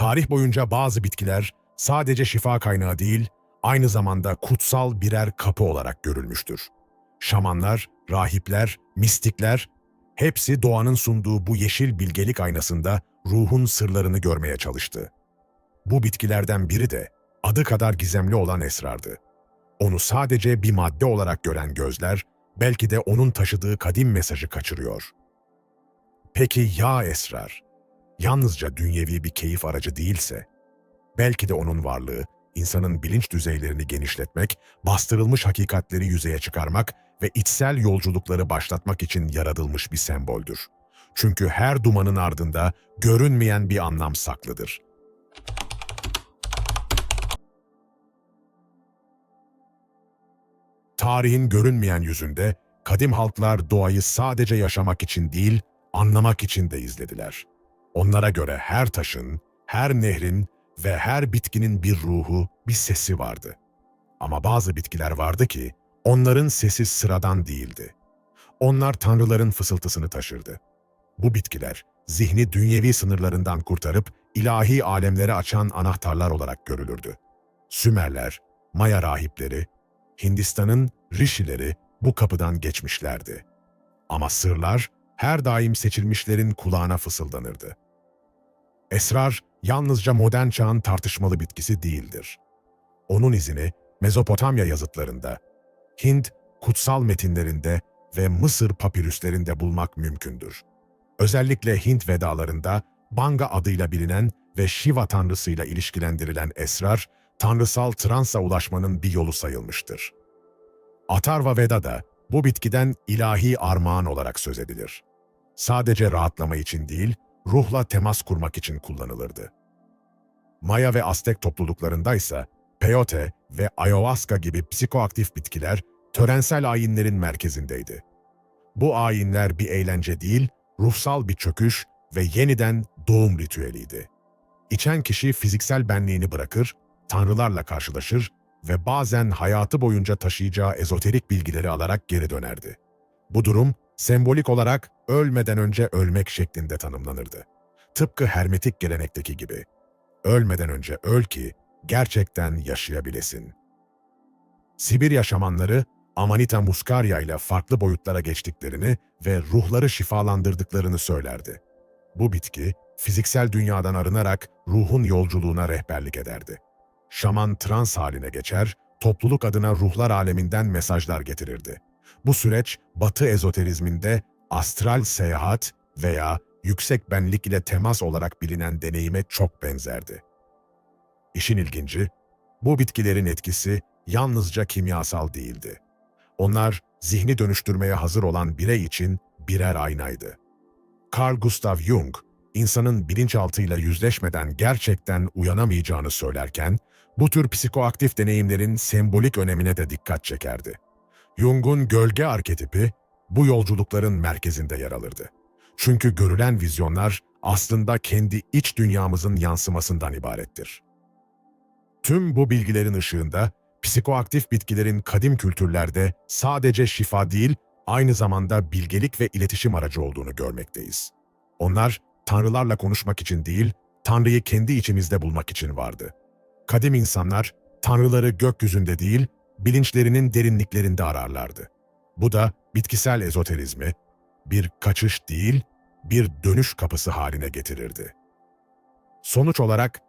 Tarih boyunca bazı bitkiler sadece şifa kaynağı değil, aynı zamanda kutsal birer kapı olarak görülmüştür. Şamanlar, rahipler, mistikler hepsi doğanın sunduğu bu yeşil bilgelik aynasında ruhun sırlarını görmeye çalıştı. Bu bitkilerden biri de adı kadar gizemli olan esrardı. Onu sadece bir madde olarak gören gözler, belki de onun taşıdığı kadim mesajı kaçırıyor. Peki ya esrar? Yalnızca dünyevi bir keyif aracı değilse, belki de onun varlığı, insanın bilinç düzeylerini genişletmek, bastırılmış hakikatleri yüzeye çıkarmak ve içsel yolculukları başlatmak için yaratılmış bir semboldür. Çünkü her dumanın ardında görünmeyen bir anlam saklıdır. Tarihin görünmeyen yüzünde kadim halklar doğayı sadece yaşamak için değil, anlamak için de izlediler. Onlara göre her taşın, her nehrin ve her bitkinin bir ruhu, bir sesi vardı. Ama bazı bitkiler vardı ki onların sesi sıradan değildi. Onlar tanrıların fısıltısını taşırdı. Bu bitkiler zihni dünyevi sınırlarından kurtarıp ilahi alemlere açan anahtarlar olarak görülürdü. Sümerler, Maya rahipleri, Hindistan'ın rişileri bu kapıdan geçmişlerdi. Ama sırlar her daim seçilmişlerin kulağına fısıldanırdı. Esrar yalnızca modern çağın tartışmalı bitkisi değildir. Onun izini Mezopotamya yazıtlarında, Hint kutsal metinlerinde ve Mısır papirüslerinde bulmak mümkündür. Özellikle Hint vedalarında Banga adıyla bilinen ve Shiva tanrısıyla ilişkilendirilen esrar, tanrısal transa ulaşmanın bir yolu sayılmıştır. Atarva Veda'da bu bitkiden ilahi armağan olarak söz edilir. Sadece rahatlama için değil, ruhla temas kurmak için kullanılırdı. Maya ve Aztek topluluklarında ise peyote ve ayahuasca gibi psikoaktif bitkiler törensel ayinlerin merkezindeydi. Bu ayinler bir eğlence değil, ruhsal bir çöküş ve yeniden doğum ritüeliydi. İçen kişi fiziksel benliğini bırakır, tanrılarla karşılaşır ve bazen hayatı boyunca taşıyacağı ezoterik bilgileri alarak geri dönerdi. Bu durum sembolik olarak ölmeden önce ölmek şeklinde tanımlanırdı. Tıpkı hermetik gelenekteki gibi. Ölmeden önce öl ki gerçekten yaşayabilesin. Sibirya şamanları Amanita muscaria ile farklı boyutlara geçtiklerini ve ruhları şifalandırdıklarını söylerdi. Bu bitki, fiziksel dünyadan arınarak ruhun yolculuğuna rehberlik ederdi. Şaman trans haline geçer, topluluk adına ruhlar aleminden mesajlar getirirdi. Bu süreç, Batı ezoterizminde astral seyahat veya yüksek benlik ile temas olarak bilinen deneyime çok benzerdi. İşin ilginci, bu bitkilerin etkisi yalnızca kimyasal değildi. Onlar zihni dönüştürmeye hazır olan birey için birer aynaydı. Carl Gustav Jung, insanın bilinçaltıyla yüzleşmeden gerçekten uyanamayacağını söylerken, bu tür psikoaktif deneyimlerin sembolik önemine de dikkat çekerdi. Jung'un gölge arketipi bu yolculukların merkezinde yer alırdı. Çünkü görülen vizyonlar aslında kendi iç dünyamızın yansımasından ibarettir. Tüm bu bilgilerin ışığında psikoaktif bitkilerin kadim kültürlerde sadece şifa değil, aynı zamanda bilgelik ve iletişim aracı olduğunu görmekteyiz. Onlar tanrılarla konuşmak için değil, Tanrı'yı kendi içimizde bulmak için vardı. Kadim insanlar tanrıları gökyüzünde değil, bilinçlerinin derinliklerinde ararlardı. Bu da bitkisel ezoterizmi bir kaçış değil, bir dönüş kapısı haline getirirdi. Sonuç olarak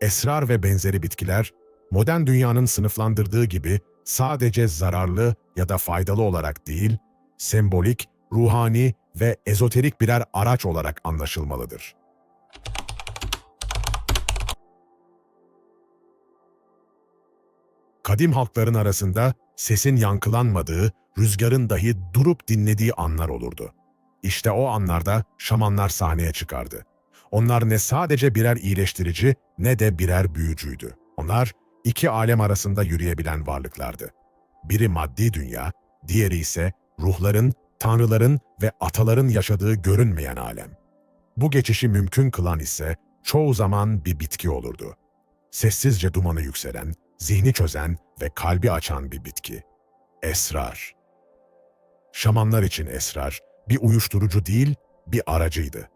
esrar ve benzeri bitkiler modern dünyanın sınıflandırdığı gibi sadece zararlı ya da faydalı olarak değil, sembolik, ruhani ve ezoterik birer araç olarak anlaşılmalıdır. Kadim halkların arasında sesin yankılanmadığı, rüzgarın dahi durup dinlediği anlar olurdu. İşte o anlarda şamanlar sahneye çıkardı. Onlar ne sadece birer iyileştirici ne de birer büyücüydü. Onlar iki alem arasında yürüyebilen varlıklardı. Biri maddi dünya, diğeri ise ruhların, tanrıların ve ataların yaşadığı görünmeyen alem. Bu geçişi mümkün kılan ise çoğu zaman bir bitki olurdu. Sessizce dumanı yükselen, zihni çözen ve kalbi açan bir bitki. Esrar. Şamanlar için esrar bir uyuşturucu değil, bir aracıydı.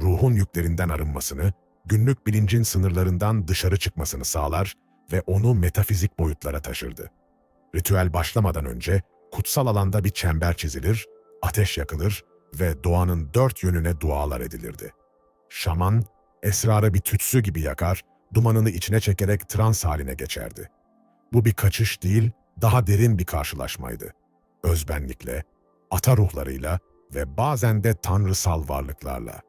Ruhun yüklerinden arınmasını, günlük bilincin sınırlarından dışarı çıkmasını sağlar ve onu metafizik boyutlara taşırdı. Ritüel başlamadan önce kutsal alanda bir çember çizilir, ateş yakılır ve doğanın dört yönüne dualar edilirdi. Şaman, esrarı bir tütsü gibi yakar, dumanını içine çekerek trans haline geçerdi. Bu bir kaçış değil, daha derin bir karşılaşmaydı. Özbenlikle, ata ruhlarıyla ve bazen de tanrısal varlıklarla.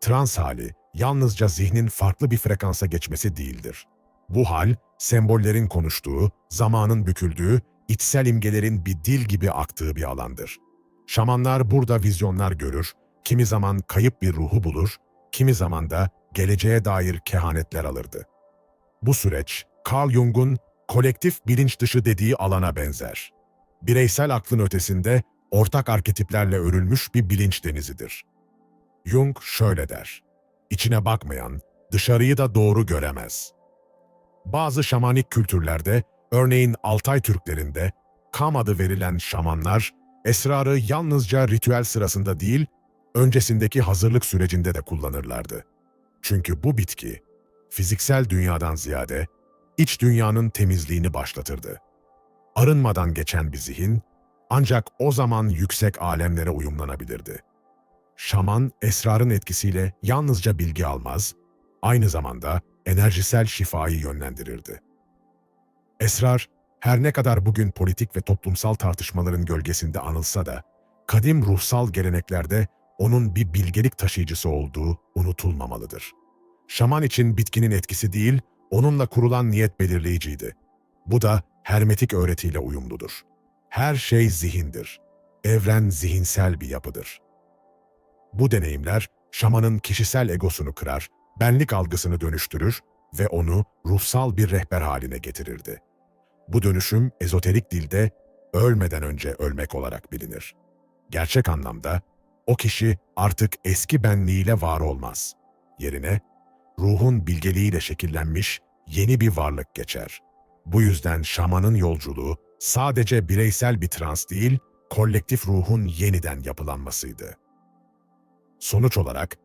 Trans hali, yalnızca zihnin farklı bir frekansa geçmesi değildir. Bu hal, sembollerin konuştuğu, zamanın büküldüğü, içsel imgelerin bir dil gibi aktığı bir alandır. Şamanlar burada vizyonlar görür, kimi zaman kayıp bir ruhu bulur, kimi zaman da geleceğe dair kehanetler alırdı. Bu süreç, Carl Jung'un kolektif bilinç dışı dediği alana benzer. Bireysel aklın ötesinde ortak arketiplerle örülmüş bir bilinç denizidir. Jung şöyle der, İçine bakmayan, dışarıyı da doğru göremez. Bazı şamanik kültürlerde, örneğin Altay Türklerinde, Kam adı verilen şamanlar, esrarı yalnızca ritüel sırasında değil, öncesindeki hazırlık sürecinde de kullanırlardı. Çünkü bu bitki, fiziksel dünyadan ziyade, iç dünyanın temizliğini başlatırdı. Arınmadan geçen bir zihin, ancak o zaman yüksek alemlere uyumlanabilirdi. Şaman, esrarın etkisiyle yalnızca bilgi almaz, aynı zamanda enerjisel şifayı yönlendirirdi. Esrar, her ne kadar bugün politik ve toplumsal tartışmaların gölgesinde anılsa da, kadim ruhsal geleneklerde onun bir bilgelik taşıyıcısı olduğu unutulmamalıdır. Şaman için bitkinin etkisi değil, onunla kurulan niyet belirleyiciydi. Bu da hermetik öğretiyle uyumludur. Her şey zihindir. Evren zihinsel bir yapıdır. Bu deneyimler, şamanın kişisel egosunu kırar, benlik algısını dönüştürür ve onu ruhsal bir rehber haline getirirdi. Bu dönüşüm ezoterik dilde ölmeden önce ölmek olarak bilinir. Gerçek anlamda o kişi artık eski benliğiyle var olmaz. Yerine ruhun bilgeliğiyle şekillenmiş yeni bir varlık geçer. Bu yüzden şamanın yolculuğu sadece bireysel bir trans değil, kolektif ruhun yeniden yapılanmasıydı. Sonuç olarak,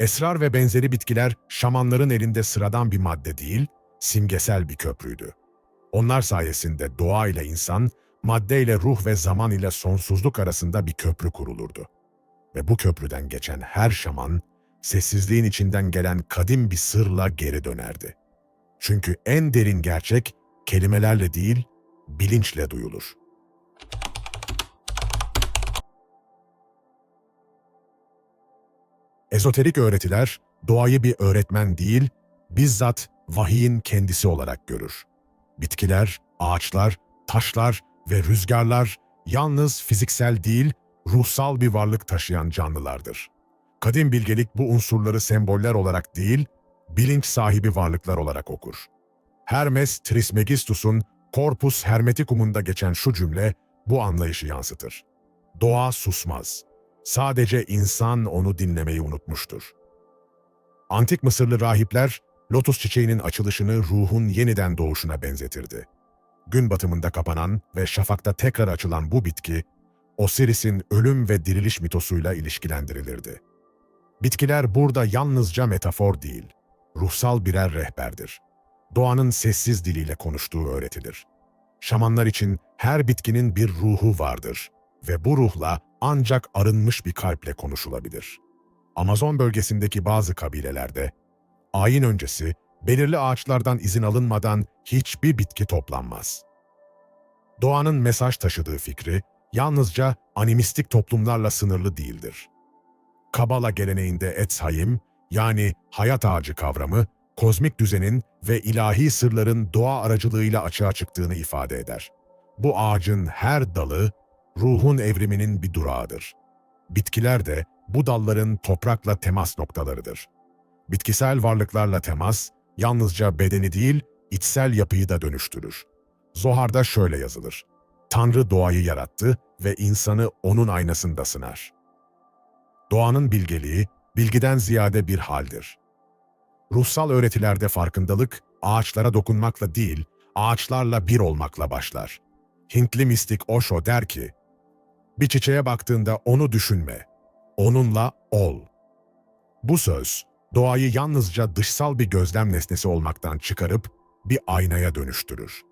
esrar ve benzeri bitkiler şamanların elinde sıradan bir madde değil, simgesel bir köprüydü. Onlar sayesinde doğa ile insan, madde ile ruh ve zaman ile sonsuzluk arasında bir köprü kurulurdu. Ve bu köprüden geçen her şaman, sessizliğin içinden gelen kadim bir sırla geri dönerdi. Çünkü en derin gerçek, kelimelerle değil, bilinçle duyulur. Ezoterik öğretiler, doğayı bir öğretmen değil, bizzat vahiyin kendisi olarak görür. Bitkiler, ağaçlar, taşlar ve rüzgarlar yalnız fiziksel değil, ruhsal bir varlık taşıyan canlılardır. Kadim bilgelik bu unsurları semboller olarak değil, bilinç sahibi varlıklar olarak okur. Hermes Trismegistus'un Corpus Hermeticum'unda geçen şu cümle bu anlayışı yansıtır. Doğa susmaz. Sadece insan onu dinlemeyi unutmuştur. Antik Mısırlı rahipler, lotus çiçeğinin açılışını ruhun yeniden doğuşuna benzetirdi. Gün batımında kapanan ve şafakta tekrar açılan bu bitki, Osiris'in ölüm ve diriliş mitosuyla ilişkilendirilirdi. Bitkiler burada yalnızca metafor değil, ruhsal birer rehberdir. Doğanın sessiz diliyle konuştuğu öğretilir. Şamanlar için her bitkinin bir ruhu vardır ve bu ruhla ancak arınmış bir kalple konuşulabilir. Amazon bölgesindeki bazı kabilelerde, ayin öncesi belirli ağaçlardan izin alınmadan hiçbir bitki toplanmaz. Doğanın mesaj taşıdığı fikri yalnızca animistik toplumlarla sınırlı değildir. Kabala geleneğinde Etzhaim, yani hayat ağacı kavramı, kozmik düzenin ve ilahi sırların doğa aracılığıyla açığa çıktığını ifade eder. Bu ağacın her dalı, ruhun evriminin bir durağıdır. Bitkiler de bu dalların toprakla temas noktalarıdır. Bitkisel varlıklarla temas, yalnızca bedeni değil, içsel yapıyı da dönüştürür. Zohar'da şöyle yazılır. Tanrı doğayı yarattı ve insanı onun aynasında sınar. Doğanın bilgeliği, bilgiden ziyade bir haldir. Ruhsal öğretilerde farkındalık, ağaçlara dokunmakla değil, ağaçlarla bir olmakla başlar. Hintli mistik Osho der ki, bir çiçeğe baktığında onu düşünme, onunla ol. Bu söz, doğayı yalnızca dışsal bir gözlem nesnesi olmaktan çıkarıp bir aynaya dönüştürür.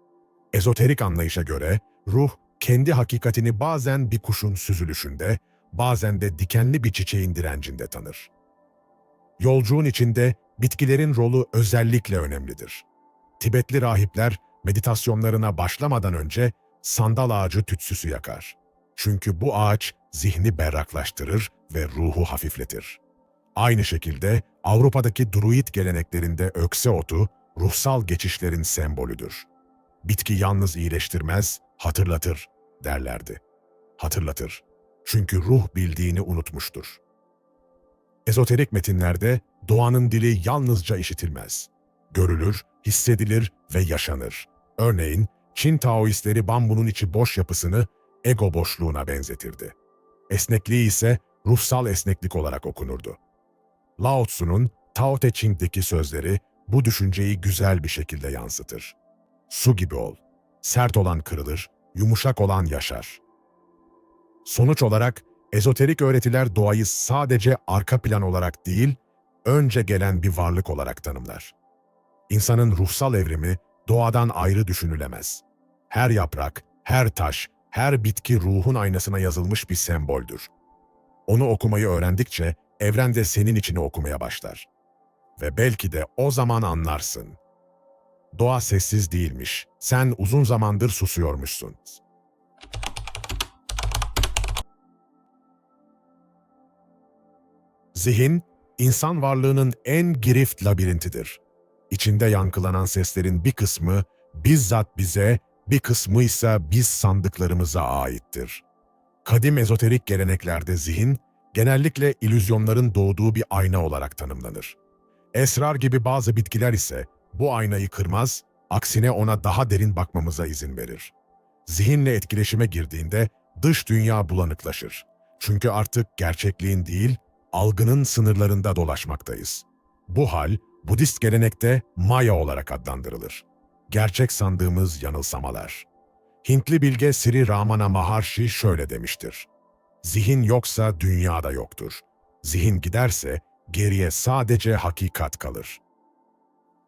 Ezoterik anlayışa göre ruh kendi hakikatini bazen bir kuşun süzülüşünde, bazen de dikenli bir çiçeğin direncinde tanır. Yolcuğun içinde bitkilerin rolü özellikle önemlidir. Tibetli rahipler meditasyonlarına başlamadan önce sandal ağacı tütsüsü yakar. Çünkü bu ağaç zihni berraklaştırır ve ruhu hafifletir. Aynı şekilde Avrupa'daki druid geleneklerinde ökse otu ruhsal geçişlerin sembolüdür. Bitki yalnız iyileştirmez, hatırlatır derlerdi. Hatırlatır. Çünkü ruh bildiğini unutmuştur. Ezoterik metinlerde doğanın dili yalnızca işitilmez. Görülür, hissedilir ve yaşanır. Örneğin Çin Taoistleri bambunun içi boş yapısını ego boşluğuna benzetirdi. Esnekliği ise ruhsal esneklik olarak okunurdu. Lao Tzu'nun Tao Te Ching'deki sözleri bu düşünceyi güzel bir şekilde yansıtır. Su gibi ol. Sert olan kırılır, yumuşak olan yaşar. Sonuç olarak ezoterik öğretiler doğayı sadece arka plan olarak değil, önce gelen bir varlık olarak tanımlar. İnsanın ruhsal evrimi doğadan ayrı düşünülemez. Her yaprak, her taş, her bitki ruhun aynasına yazılmış bir semboldür. Onu okumayı öğrendikçe evren de senin içini okumaya başlar. Ve belki de o zaman anlarsın. Doğa sessiz değilmiş. Sen uzun zamandır susuyormuşsun. Zihin, insan varlığının en girift labirintidir. İçinde yankılanan seslerin bir kısmı bizzat bize, bir kısmı ise biz sandıklarımıza aittir. Kadim ezoterik geleneklerde zihin, genellikle ilüzyonların doğduğu bir ayna olarak tanımlanır. Esrar gibi bazı bitkiler ise bu aynayı kırmaz, aksine ona daha derin bakmamıza izin verir. Zihinle etkileşime girdiğinde dış dünya bulanıklaşır. Çünkü artık gerçekliğin değil, algının sınırlarında dolaşmaktayız. Bu hal, Budist gelenekte Maya olarak adlandırılır. Gerçek sandığımız yanılsamalar. Hintli bilge Sri Ramana Maharshi şöyle demiştir. Zihin yoksa dünya da yoktur. Zihin giderse geriye sadece hakikat kalır.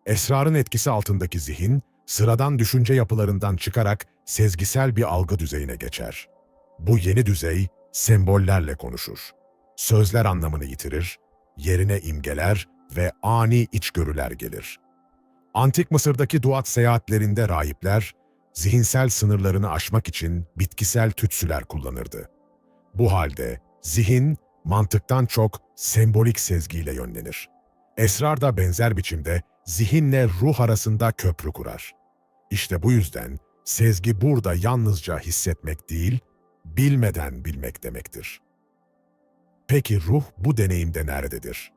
Esrarın etkisi altındaki zihin, sıradan düşünce yapılarından çıkarak sezgisel bir algı düzeyine geçer. Bu yeni düzey, sembollerle konuşur. Sözler anlamını yitirir, yerine imgeler ve ani içgörüler gelir. Antik Mısır'daki duat seyahatlerinde rahipler, zihinsel sınırlarını aşmak için bitkisel tütsüler kullanırdı. Bu halde zihin, mantıktan çok sembolik sezgiyle yönlenir. Esrar da benzer biçimde zihinle ruh arasında köprü kurar. İşte bu yüzden sezgi burada yalnızca hissetmek değil, bilmeden bilmek demektir. Peki ruh bu deneyimde nerededir?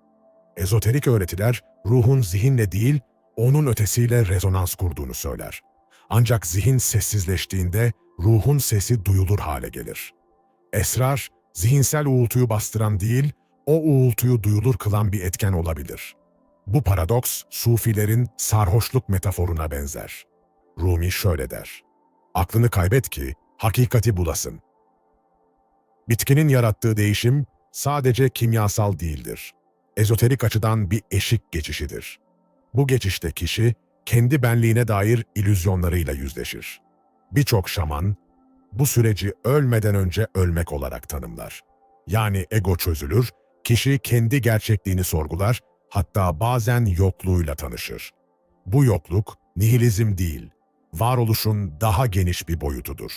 Ezoterik öğretiler ruhun zihinle değil, onun ötesiyle rezonans kurduğunu söyler. Ancak zihin sessizleştiğinde ruhun sesi duyulur hale gelir. Esrar, zihinsel uğultuyu bastıran değil, o uğultuyu duyulur kılan bir etken olabilir. Bu paradoks, Sufilerin sarhoşluk metaforuna benzer. Rumi şöyle der, Aklını kaybet ki hakikati bulasın. Bitkinin yarattığı değişim sadece kimyasal değildir. Ezoterik açıdan bir eşik geçişidir. Bu geçişte kişi kendi benliğine dair ilüzyonlarıyla yüzleşir. Birçok şaman bu süreci ölmeden önce ölmek olarak tanımlar. Yani ego çözülür, kişi kendi gerçekliğini sorgular, hatta bazen yokluğuyla tanışır. Bu yokluk nihilizm değil, varoluşun daha geniş bir boyutudur.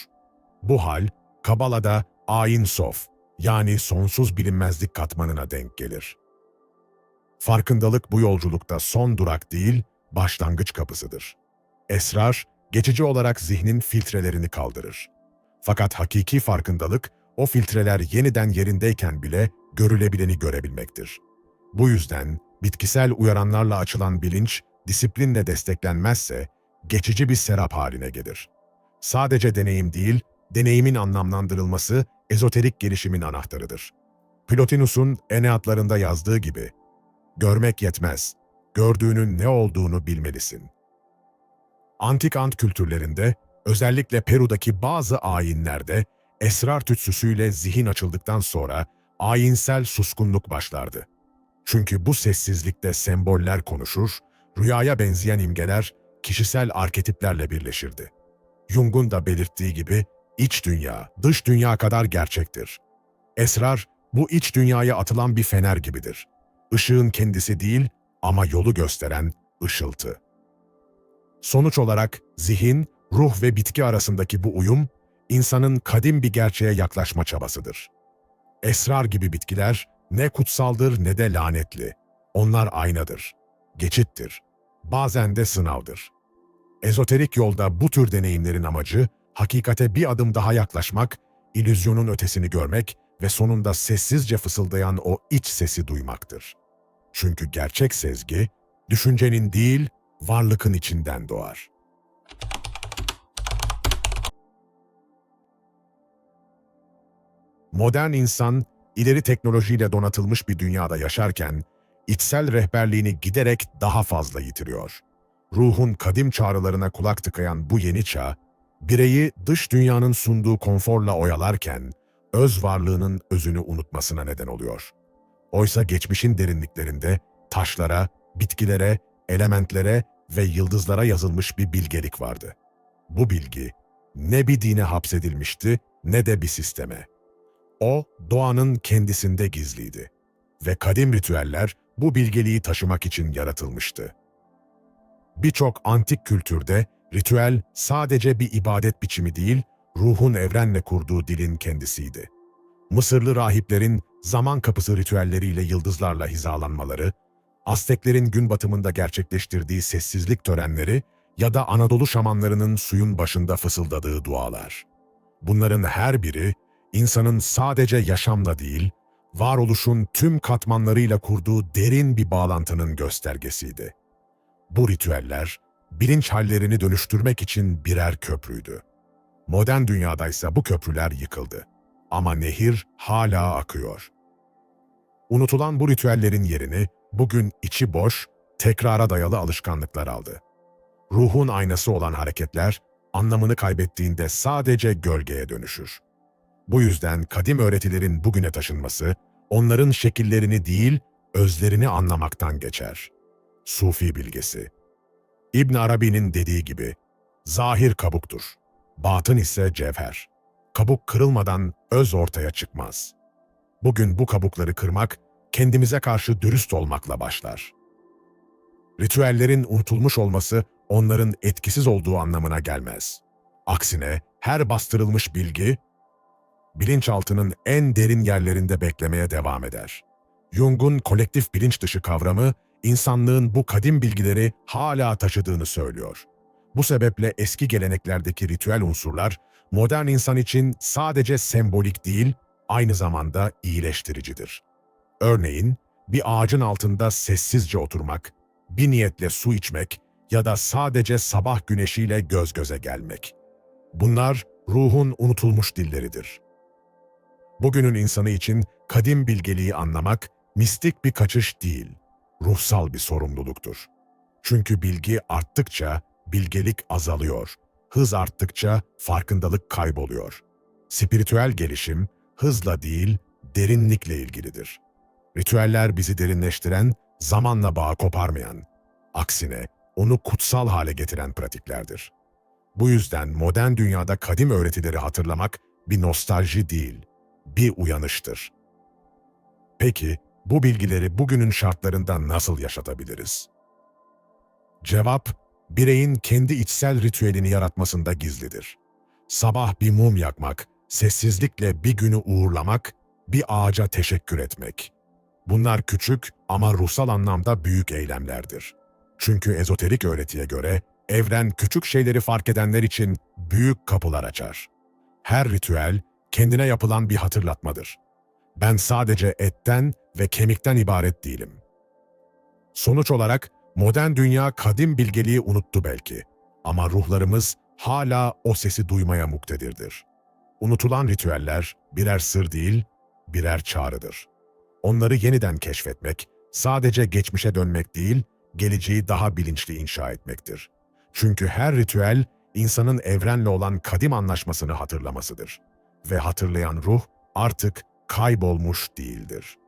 Bu hal, Kabala'da Ayin Sof, yani sonsuz bilinmezlik katmanına denk gelir. Farkındalık bu yolculukta son durak değil, başlangıç kapısıdır. Esrar, geçici olarak zihnin filtrelerini kaldırır. Fakat hakiki farkındalık, o filtreler yeniden yerindeyken bile görülebileni görebilmektir. Bu yüzden bitkisel uyaranlarla açılan bilinç, disiplinle desteklenmezse geçici bir serap haline gelir. Sadece deneyim değil, deneyimin anlamlandırılması ezoterik gelişimin anahtarıdır. Plotinus'un Eneatlarında yazdığı gibi, görmek yetmez, gördüğünün ne olduğunu bilmelisin. Antik ant kültürlerinde, özellikle Peru'daki bazı ayinlerde esrar tütsüsüyle zihin açıldıktan sonra ayinsel suskunluk başlardı. Çünkü bu sessizlikte semboller konuşur, rüyaya benzeyen imgeler kişisel arketiplerle birleşirdi. Jung'un da belirttiği gibi iç dünya, dış dünya kadar gerçektir. Esrar, bu iç dünyaya atılan bir fener gibidir. Işığın kendisi değil ama yolu gösteren ışıltı. Sonuç olarak zihin, ruh ve bitki arasındaki bu uyum, insanın kadim bir gerçeğe yaklaşma çabasıdır. Esrar gibi bitkiler ne kutsaldır ne de lanetli. Onlar aynadır, geçittir, bazen de sınavdır. Ezoterik yolda bu tür deneyimlerin amacı, hakikate bir adım daha yaklaşmak, illüzyonun ötesini görmek ve sonunda sessizce fısıldayan o iç sesi duymaktır. Çünkü gerçek sezgi, düşüncenin değil, varlıkın içinden doğar. Modern insan, ileri teknolojiyle donatılmış bir dünyada yaşarken, içsel rehberliğini giderek daha fazla yitiriyor. Ruhun kadim çağrılarına kulak tıkayan bu yeni çağ, bireyi dış dünyanın sunduğu konforla oyalarken, öz varlığının özünü unutmasına neden oluyor. Oysa geçmişin derinliklerinde taşlara, bitkilere, elementlere ve yıldızlara yazılmış bir bilgelik vardı. Bu bilgi ne bir dine hapsedilmişti ne de bir sisteme. O, doğanın kendisinde gizliydi ve kadim ritüeller bu bilgeliği taşımak için yaratılmıştı. Birçok antik kültürde ritüel sadece bir ibadet biçimi değil, ruhun evrenle kurduğu dilin kendisiydi. Mısırlı rahiplerin zaman kapısı ritüelleriyle yıldızlarla hizalanmaları, Azteklerin gün batımında gerçekleştirdiği sessizlik törenleri ya da Anadolu şamanlarının suyun başında fısıldadığı dualar. Bunların her biri insanın sadece yaşamla değil, varoluşun tüm katmanlarıyla kurduğu derin bir bağlantının göstergesiydi. Bu ritüeller, bilinç hallerini dönüştürmek için birer köprüydü. Modern dünyadaysa bu köprüler yıkıldı. Ama nehir hala akıyor. Unutulan bu ritüellerin yerini bugün içi boş, tekrara dayalı alışkanlıklar aldı. Ruhun aynası olan hareketler, anlamını kaybettiğinde sadece gölgeye dönüşür. Bu yüzden kadim öğretilerin bugüne taşınması, onların şekillerini değil, özlerini anlamaktan geçer. Sufi bilgesi İbn Arabi'nin dediği gibi, zahir kabuktur, batın ise cevher. Kabuk kırılmadan öz ortaya çıkmaz. Bugün bu kabukları kırmak, kendimize karşı dürüst olmakla başlar. Ritüellerin unutulmuş olması onların etkisiz olduğu anlamına gelmez. Aksine her bastırılmış bilgi, bilinçaltının en derin yerlerinde beklemeye devam eder. Jung'un kolektif bilinç dışı kavramı, insanlığın bu kadim bilgileri hala taşıdığını söylüyor. Bu sebeple eski geleneklerdeki ritüel unsurlar, modern insan için sadece sembolik değil, aynı zamanda iyileştiricidir. Örneğin, bir ağacın altında sessizce oturmak, bir niyetle su içmek ya da sadece sabah güneşiyle göz göze gelmek. Bunlar ruhun unutulmuş dilleridir. Bugünün insanı için kadim bilgeliği anlamak mistik bir kaçış değil, ruhsal bir sorumluluktur. Çünkü bilgi arttıkça bilgelik azalıyor, hız arttıkça farkındalık kayboluyor. Spiritüel gelişim hızla değil, derinlikle ilgilidir. Ritüeller bizi derinleştiren, zamanla bağ koparmayan, aksine onu kutsal hale getiren pratiklerdir. Bu yüzden modern dünyada kadim öğretileri hatırlamak bir nostalji değil, bir uyanıştır. Peki, bu bilgileri bugünün şartlarında nasıl yaşatabiliriz? Cevap, bireyin kendi içsel ritüelini yaratmasında gizlidir. Sabah bir mum yakmak, sessizlikle bir günü uğurlamak, bir ağaca teşekkür etmek. Bunlar küçük ama ruhsal anlamda büyük eylemlerdir. Çünkü ezoterik öğretiye göre evren küçük şeyleri fark edenler için büyük kapılar açar. Her ritüel kendine yapılan bir hatırlatmadır. Ben sadece etten ve kemikten ibaret değilim. Sonuç olarak modern dünya kadim bilgeliği unuttu belki ama ruhlarımız hala o sesi duymaya muktedirdir. Unutulan ritüeller birer sır değil, birer çağrıdır. Onları yeniden keşfetmek, sadece geçmişe dönmek değil, geleceği daha bilinçli inşa etmektir. Çünkü her ritüel, insanın evrenle olan kadim anlaşmasını hatırlamasıdır. Ve hatırlayan ruh artık kaybolmuş değildir.